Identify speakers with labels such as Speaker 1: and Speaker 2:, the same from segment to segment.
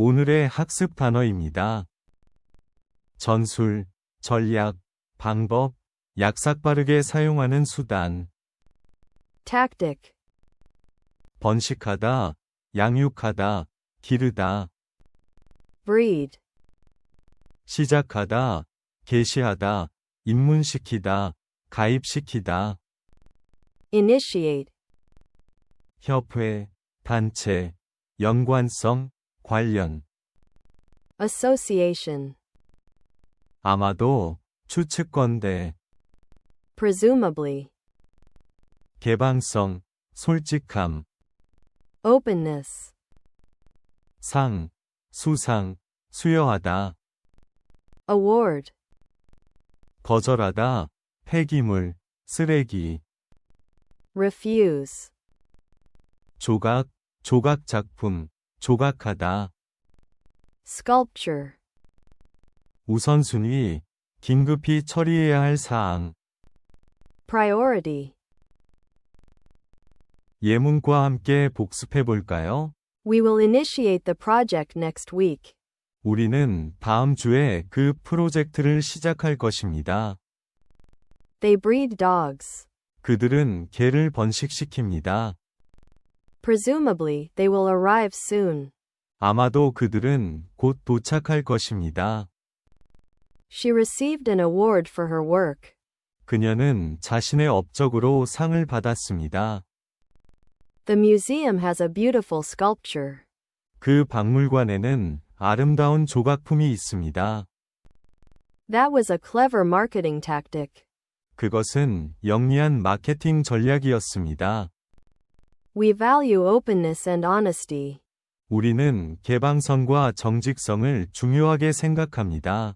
Speaker 1: 오늘의 학습 단어입니다. 전술, 전략, 방법, 약삭 빠르게 사용하는 수단,
Speaker 2: tactic,
Speaker 1: 번식하다, 양육하다, 기르다,
Speaker 2: breed,
Speaker 1: 시작하다, 개시하다, 입문시키다, 가입시키다,
Speaker 2: initiate,
Speaker 1: 협회, 단체, 연관성, 관련,
Speaker 2: association,
Speaker 1: 아마도, 추측건대,
Speaker 2: presumably,
Speaker 1: 개방성, 솔직함,
Speaker 2: openness,
Speaker 1: 상, 수상, 수여하다,
Speaker 2: award,
Speaker 1: 거절하다, 폐기물, 쓰레기,
Speaker 2: refuse,
Speaker 1: 조각, 조각 작품, 조각하다,
Speaker 2: sculpture,
Speaker 1: 우선순위, 긴급히 처리해야 할 사항,
Speaker 2: priority.
Speaker 1: 예문과 함께 복습해 볼까요?
Speaker 2: We will initiate the project next week.
Speaker 1: 우리는 다음 주에 그 프로젝트를 시작할 것입니다.
Speaker 2: They breed dogs.
Speaker 1: 그들은 개를 번식시킵니다.
Speaker 2: Presumably, they will arrive soon.
Speaker 1: 아마도 그들은 곧 도착할 것입니다.
Speaker 2: She received an award for her work.
Speaker 1: 그녀는 자신의 업적으로 상을 받았습니다.
Speaker 2: The museum has a beautiful sculpture.
Speaker 1: 그 박물관에는 아름다운 조각품이 있습니다.
Speaker 2: That was a clever marketing tactic.
Speaker 1: 그것은 영리한 마케팅 전략이었습니다.
Speaker 2: We value openness and honesty.
Speaker 1: 우리는 개방성과 정직성을 중요하게 생각합니다.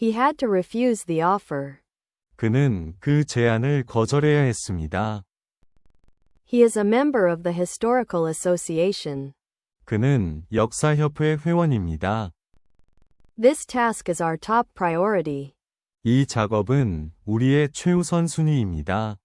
Speaker 2: He had to refuse the offer.
Speaker 1: 그는 그 제안을 거절해야 했습니다.
Speaker 2: He is a member of the Historical Association.
Speaker 1: 그는 역사협회 회원입니다.
Speaker 2: This task is our top priority.
Speaker 1: 이 작업은 우리의 최우선 순위입니다.